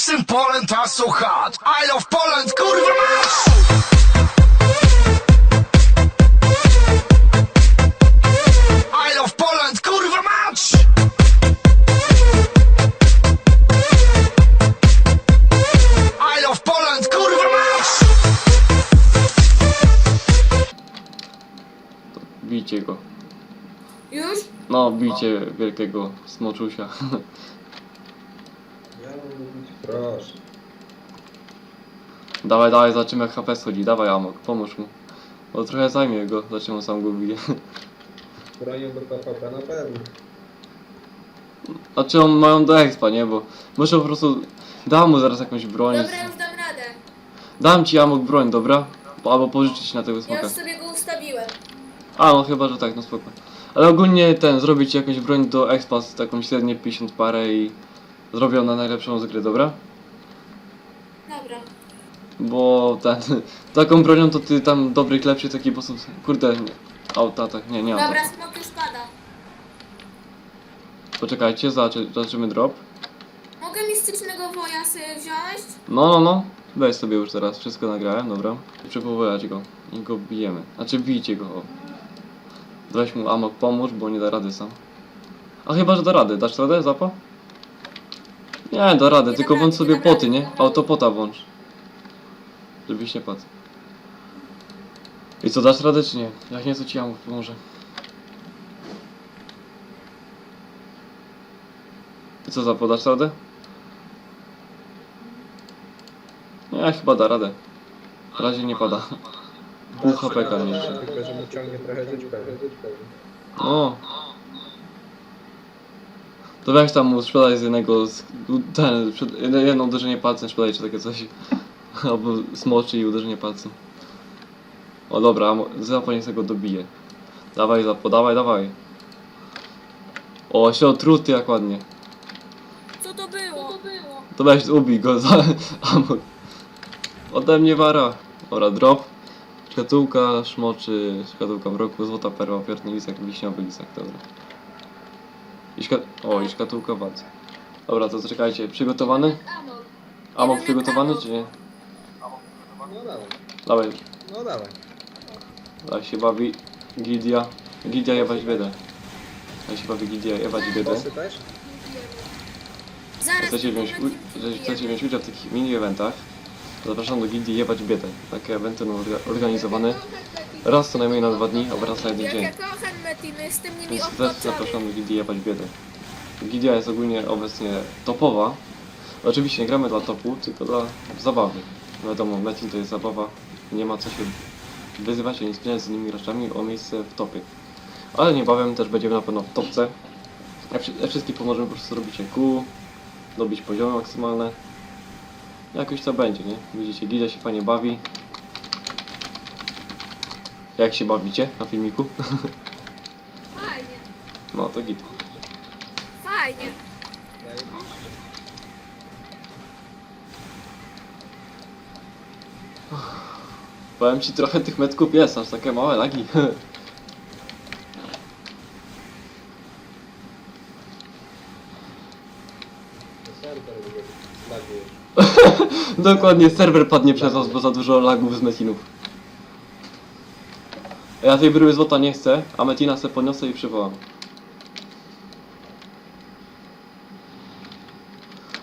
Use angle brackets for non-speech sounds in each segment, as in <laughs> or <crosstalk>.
chicks in Poland are so hot. I love Poland, kurwa mać! I love Poland, kurwa mać! I love Poland, kurwa mać! Bijcie go. Już? No, bijcie wielkiego smoczusia. <laughs> Proszę. dawaj, dawaj, zobaczymy jak HP schodzi. Dawaj Amok, pomóż mu. Bo trochę zajmie go, zobaczymy on sam go bije. Bronią do PvP na pewno. Znaczy on mają do expa, nie? Bo muszę po prostu... Dam mu zaraz jakąś broń. Dobra, już dam radę. Dam ci Amok broń, dobra? Bo- Albo pożyczyć na tego Ja smoka. już sobie go ustawiłem. A, no chyba, że tak, no spoko. Ale ogólnie ten, zrobić jakąś broń do expa z taką średnie 50 parę i zrobią na najlepszą z gry, dobra? Dobra. Bo ten, <laughs> taką bronią to ty tam dobry klepszy taki sposób, kurde, nie, auta, tak, nie, nie auta. Dobra, smok już pada. Poczekajcie, zobaczy, zobaczymy drop. Mogę mistycznego woja sobie wziąć? No, no, no, weź sobie już teraz, wszystko nagrałem, dobra. Przepowiadać go i go bijemy, znaczy bijcie go, o. Weź mu amok, pomóż, bo nie da rady sam. A chyba, że da radę, dasz radę, Zapa? Nie, da radę, tylko włącz sobie poty, nie? Autopota włącz. Żebyś nie padł. I co, dasz radę czy nie? Jak nie, to ci amok pomoże. I co, Zapo, dasz radę? Nie, chyba da radę. Na razie nie pada. Pół HP jeszcze. Tylko, że mu ciągnie trochę żyć pewnie. O. To weź tam mu sprzedaj z jednego, z, ten, przed, jedno uderzenie palcem sprzedaj czy takie coś. <laughs> Albo smoczy i uderzenie palcem. O dobra, Zapo niech go dobije. Dawaj Zapo, dawaj, dawaj. O, się otruty jak ładnie. Co to było? Co to było? To weź ubij go za <laughs> amok. Ode mnie wara. Ora, drop. Szkatułka, szmoczy, szkatułka mroku, złota perła, ofiarny lisek, wiśniowy lisek, dobra. I szka... O, i szkatułka wad. Dobra, to czekajcie, przygotowany? Amok. Przygotowany, czy nie? No dawaj. Dawaj, No dawaj. dawaj się bawi Gidia. Gidia jebać biedę. Daj się bawi Gidia jebać biedę. Też? Zaraz Chcecie wziąć, moment u... jeżeli chcecie wziąć udział w takich mini-eventach, zapraszam do Gildii Jebać Biedę. Takie eventy są orga- organizowane raz co najmniej na dwa dni, a raz na jeden dzień. ja kocham Metiny, jestem nimi Więc też odtoczony. zapraszam do Gildii Jebać Biedę. Gildia jest ogólnie obecnie topowa. Oczywiście nie gramy dla topu, tylko dla zabawy. Wiadomo, Metin to jest zabawa, nie ma co się wyzywać ani spinać z innymi graczami o miejsce w topie. Ale niebawem też będziemy na pewno w topce. Ja wszy- ja wszystkim pomożemy po prostu zrobić EQ, dobić poziomy maksymalne. Jakoś to będzie, nie? Widzicie, Gildia się fajnie bawi. Jak się bawicie na filmiku? Fajnie, No to git. fajnie. Powiem ci trochę tych metków jest, aż takie małe lagi. To serwer <laughs> laguje. Dokładnie, serwer padnie przez was, bo za dużo lagów z metinów. Ja tej bryły złota nie chcę, a metina se podniosę i przywołam.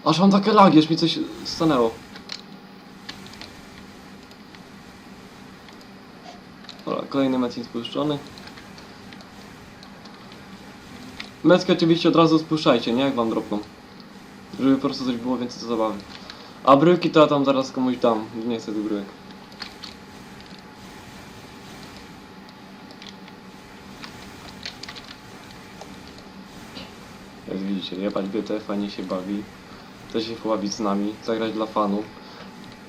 Aż mam takie lagi, aż mi coś stanęło. Dobra, kolejny metin spuszczony. Metki oczywiście od razu spuszczajcie, nie? Jak wam dropną. Żeby po prostu coś było więcej do zabawy. A bryłki to ja tam zaraz komuś dam. Nie chcę tych bryłek. Widzicie, jebać bytę, fajnie się bawi. Chce się pobawić z nami, zagrać dla fanów.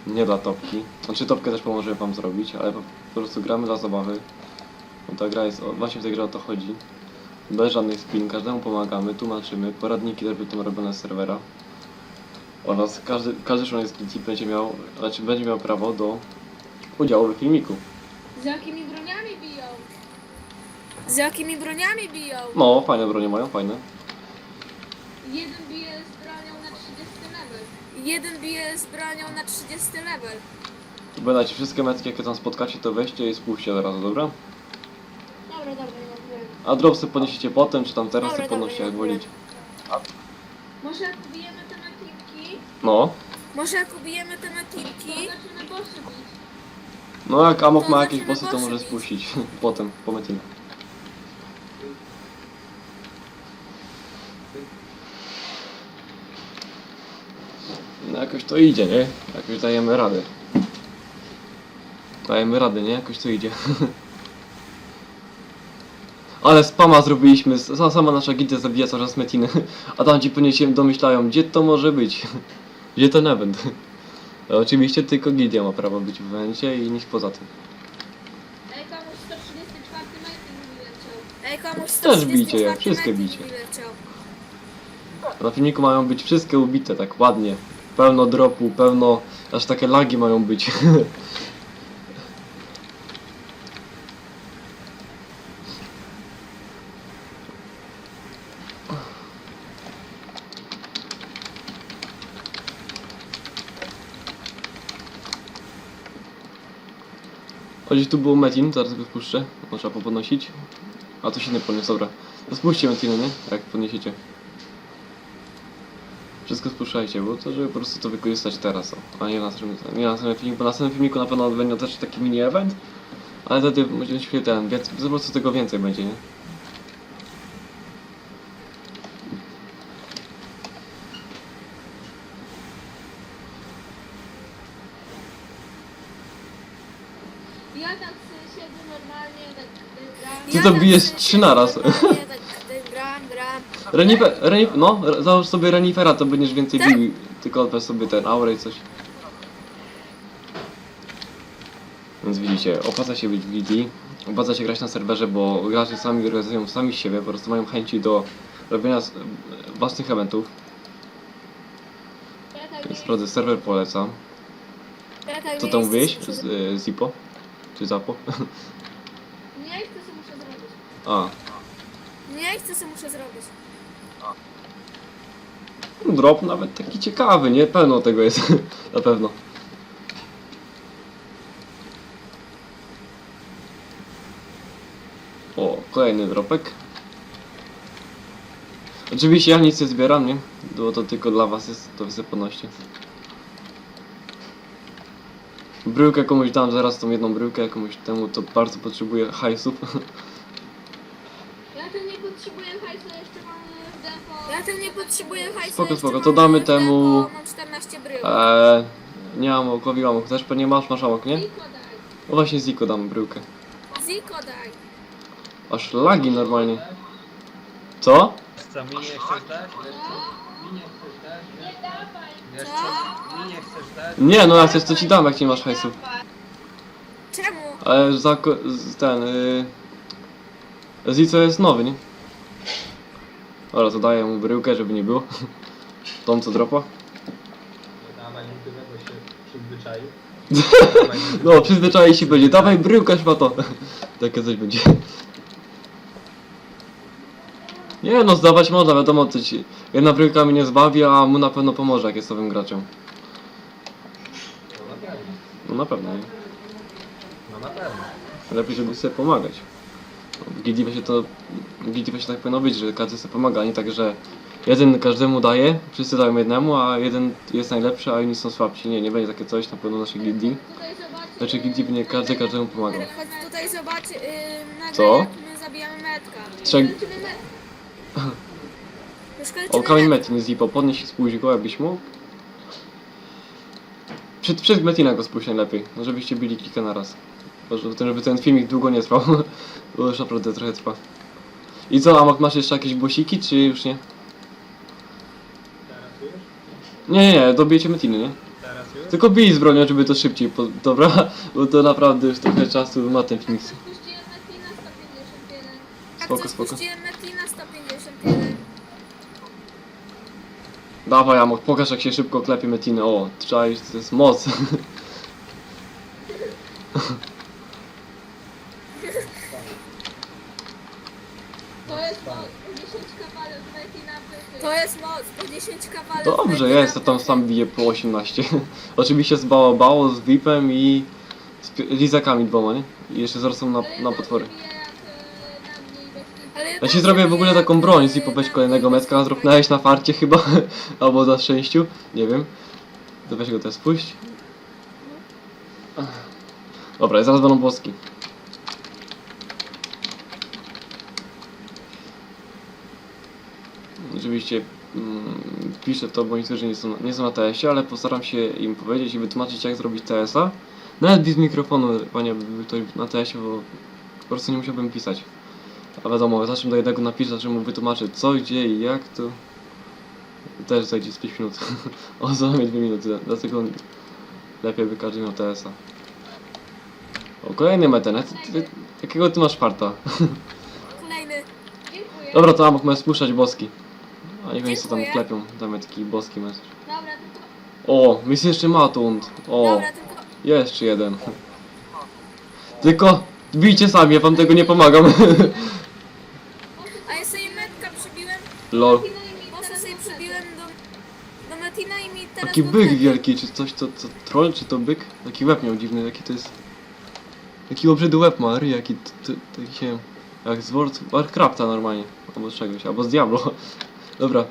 Nie dla topki. Znaczy topkę też pomożemy wam zrobić, ale po, prostu gramy dla zabawy. Bo ta gra jest, właśnie w tej grze o to chodzi. Bez żadnych spin, każdemu pomagamy, tłumaczymy, poradniki też będą robione z serwera. Oraz każdy, każdy członek z gildii będzie miał, znaczy będzie miał prawo do udziału w filmiku. Z jakimi broniami biją? Z jakimi broniami biją? No, fajne bronie mają, fajne. Jeden bije z bronią na 30 level. jeden bije z bronią na 30 level. Będziecie wszystkie metki, jakie tam spotkacie, to weźcie i spójrzcie od razu, dobra? Dobra, dobra, problemu. A dropsy podniesiecie potem, czy tam teraz, Dobra, to podnoście dobra, jak wolicie. Może jak ubijemy te metinki? No. Może jak ubijemy te metinki? Zaczynamy bossy bić. No jak Amok To ma jakieś zaczniemy bossy, to bossy może spuścić <laughs> potem, po metinie. Jakoś to idzie, nie? Jakoś dajemy radę. Dajemy radę, nie? Jakoś to idzie. <laughs> Ale spama zrobiliśmy, sama nasza gildia zabija cały czas metiny. A tam ci pewnie się domyślają, gdzie to może być? <laughs> Gdzie ten event? Ale <laughs> Oczywiście tylko gildia ma prawo być w evencie i nic poza tym. Ej, komuś 134 metr mi leciał. Ej, komuś Też bijcie je, 134 wszystkie metry bijcie. mi leciał. Na filmiku mają być wszystkie ubite, tak ładnie. Pełno dropu, pełno... Aż takie lagi mają być. <laughs> Chodzi tu był Metin, zaraz go wpuszczę. No, trzeba podnosić. A to się nie podniósł, dobra. Spuśćcie Metiny, nie? Jak podniesiecie. Wszystko spuszczajcie, bo to żeby po prostu to wykorzystać teraz, a nie na następnym, nie na następnym filmiku. Na następnym filmiku na pewno będzie też taki mini event, ale wtedy będziemy świetnie ten, więcej, po prostu tego więcej będzie, nie? Ja tak siedzę normalnie, tak. Ty to tak bijesz trzy naraz. Tak, tak. Renifer, renif, no, re- załóż sobie renifera, to będziesz więcej Tak? bił, tylko odpaść sobie ten aurę i coś. Więc widzicie, opłaca się być w gildii, opłaca się grać na serwerze, bo gracze sami organizują sami siebie, po prostu mają chęci do robienia s- własnych eventów, Ja tak więc nie naprawdę serwer polecam. Ja tak Co tam mówiłeś? muszę Z, y, Zipo? Czy Zapo? nie chcę, co muszę zrobić. A, Nie chcę, co muszę zrobić. drop nawet taki ciekawy, nie? Pełno tego jest, <laughs> na pewno. O, kolejny dropek. Oczywiście ja nic nie zbieram, nie? Bo to tylko dla was jest, to wy sobie podnoście. Bryłkę komuś dam, zaraz tą jedną bryłkę komuś temu, to bardzo potrzebuję hajsów. <laughs> Ja potrzebuję hajsu, jeszcze mam w depo. Ja tym nie potrzebuję hajsu. Spoko, jeszcze spoko, mam to damy depo, temu- Mam 14 brył. Eee, nie mam okowi łamok, też pewnie masz, masz łamok, nie? Tylko daj. No właśnie Ziko dam bryłkę. Ziko daj. Aż lagi normalnie. Co? Co, mi nie chcesz dać? Nie dawaj. Mi nie chcesz dać? Nie, no jak chcesz to ci dam, jak nie masz hajsu. Czemu? Ale za ko- z- ten, yy... Zico jest nowy, nie? Dobra, to daję mu bryłkę, żeby nie było. Tą co dropa. Dawaj tyle, bo się przyzwyczaił. <laughs> No, przyzwyczai się będzie. Dawaj bryłkę, szmato. Takie coś będzie. Nie no, zdawać można, wiadomo, co ci... Jedna bryłka mi nie zbawi, a mu na pewno pomoże, jak jest nowym graczem. No na pewno. No na pewno, nie? No na pewno. Lepiej, żeby sobie pomagać. W gildii właśnie to... W gildii właśnie tak powinno być, że każdy sobie pomaga, a nie tak, że jeden każdemu daje, wszyscy dają jednemu, a jeden jest najlepszy, a inni są słabsi. Nie, nie będzie takie coś na pewno w naszej gildii. Naszej gildii nie każdy każdemu pomagał. Chodź tutaj zobacz yy, nagle Co? jak my zabijamy metka. Trzech... Już kończymy O, kamień metka. Metin jest podnieś i spójrz go jakbyś mógł. Przed, przed Metina go spójrz najlepiej, no żebyście bili kilka na raz. Żeby ten, żeby ten filmik długo nie trwał, <laughs> bo już naprawdę trochę trwa. I co, Amok, masz jeszcze jakieś głosiki, czy już nie? Teraz już? Nie, nie, nie, dobijecie Metiny, nie? Teraz już? Tylko bij z bronią, żeby to szybciej, po, dobra? <laughs> Bo to naprawdę już trochę czasu ma ten filmik. Spuściłem metrina 151. Tak, Spoko, co spoko. spuściłem Metina 151. Dawaj Amok, pokaż jak się szybko klepie Metiny, o, czaisz, to jest moc. <laughs> To jest moc. 10 kawałek metrina pyty. To jest moc, po 10 10 kawałek. Dobrze, ja jestem tam sam biję po 18. <laughs> Oczywiście z Baobaо, z VIP-em i z pi- lizakami dwoma, nie? I jeszcze zaraz są na, na potwory. e, i Ja ci zrobię w ogóle taką broń, Zipo, weź kolejnego metka, zrupnąłeś na farcie chyba, <laughs> albo na szczęściu, nie wiem. To weź go teraz spuść. Dobra, i zaraz będą boski. Oczywiście piszę to, bo niektórzy nie są, nie są na TS-ie, ale postaram się im powiedzieć i wytłumaczyć jak zrobić TS-a. Nawet bez mikrofonu, panie, by ktoś na TS-ie, bo po prostu nie musiałbym pisać. A wiadomo, zacznę do jednego napiszę, zacznę mu wytłumaczyć co, gdzie i jak, to też zajdzie z 5 minut. <laughs> o, za mnie 2 minuty, dlatego lepiej by każdy miał TS-a. O, kolejny ty, jakiego ty masz farta? <laughs> Kolejny. Dziękuję. Dobra, to Amok możesz spuszczać boski. A niech oni sobie tam Dziękuję. klepią, damy taki boski mes. Dobra, tylko O, jest jeszcze matund. O, Dobra, tylko... jeszcze jeden. Tylko bijcie sami, ja wam tego nie pomagam. A ja sobie metka przybiłem, Lol. Bossa teraz sobie przybiłem do, do Metina i mi teraz... Taki go byk wielki, czy coś, to, to troll, czy to byk? Taki łeb miał dziwny, jaki to jest... Jaki obrzydły łeb ma, ry, jaki, t- t- taki się... Jak z World Warcrafta normalnie, albo z czegoś, albo z Diablo. Dobra,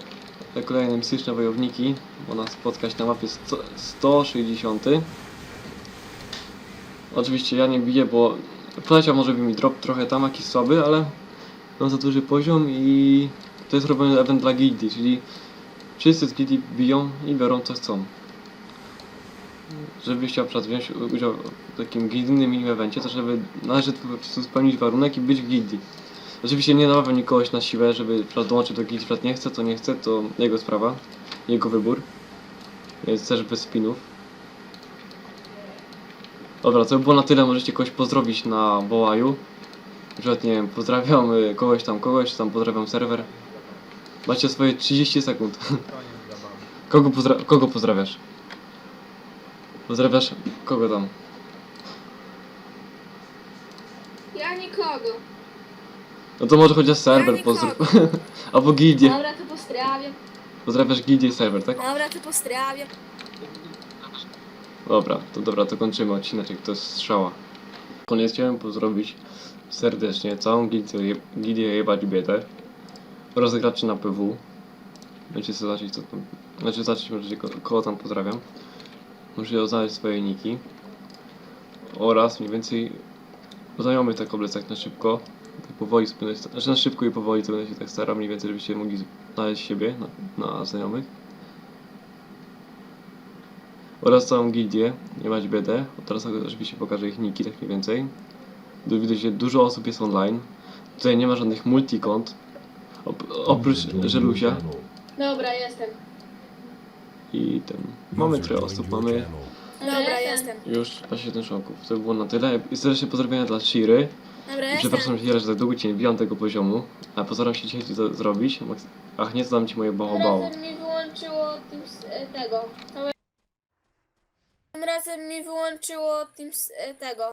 te kolejne mistyczne wojowniki, można spotkać na mapie sto, 160. Oczywiście ja nie biję, bo poleciał może by mi drop trochę tam jakiś słaby, ale mam za duży poziom i to jest robiony event dla gildii, czyli wszyscy z gildii biją i biorą co chcą. Żeby chciał przykład wziąć udział w takim gildijnym mini evencie, to żeby należy spełnić warunek i być w gildii. Oczywiście nie namawiam nikogoś na siłę, żeby dołączyć do gildii, przykład nie chce, to nie chce, to jego sprawa, jego wybór. Więc też bez spinów. Dobra, to by było na tyle, możecie kogoś pozdrowić na Bołaju. Przykład, nie wiem, pozdrawiam kogoś tam, kogoś tam, pozdrawiam serwer. Macie swoje 30 sekund. <laughs> Kogo, pozdra- kogo pozdrawiasz? Pozdrawiasz kogo tam? Ja nikogo. No to może chociaż serwer pozdrów. <laughs> Albo gildię. Dobra, to pozdrawiam. Pozdrawiasz gildię i serwer, tak? Dobra, ty postrawię. Dobra, to dobra, to kończymy odcinek, to jest strzała. Koniec chciałem pozdrowić serdecznie całą gildię, je- gildię jebać biedę oraz graczy na PW. Będziecie sobie zobaczyć co tam, znaczy zobaczyć możecie ko- kogo tam pozdrawiam. Możecie znaleźć swoje niki. Oraz mniej więcej znajomych tak oblecać na szybko. Tak powoli sta- znaczy na szybko i powoli to będę się tak starał mniej więcej, żebyście mogli znaleźć siebie na, na znajomych oraz całą gildię, nie mać biedę. Teraz oczywiście pokażę ich niki, tak mniej więcej. Tu widać, że dużo osób jest online. Tutaj nie ma żadnych multikont. Op oprócz Żelusia Dobra, jestem. i ten. Mamy trochę osób, mamy Dobra, jestem. już 7 członków. To by było na tyle. I serdecznie pozdrowienia dla Shiry. Dobra. Przepraszam się, że tak długo cię nie wbijam tego poziomu. A postaram się dzisiaj to zrobić. Maks- Ach, nie zadam ci moje baho. Razem mi wyłączyło tym, e, tego. Tym razem mi wyłączyło Teams e, tego.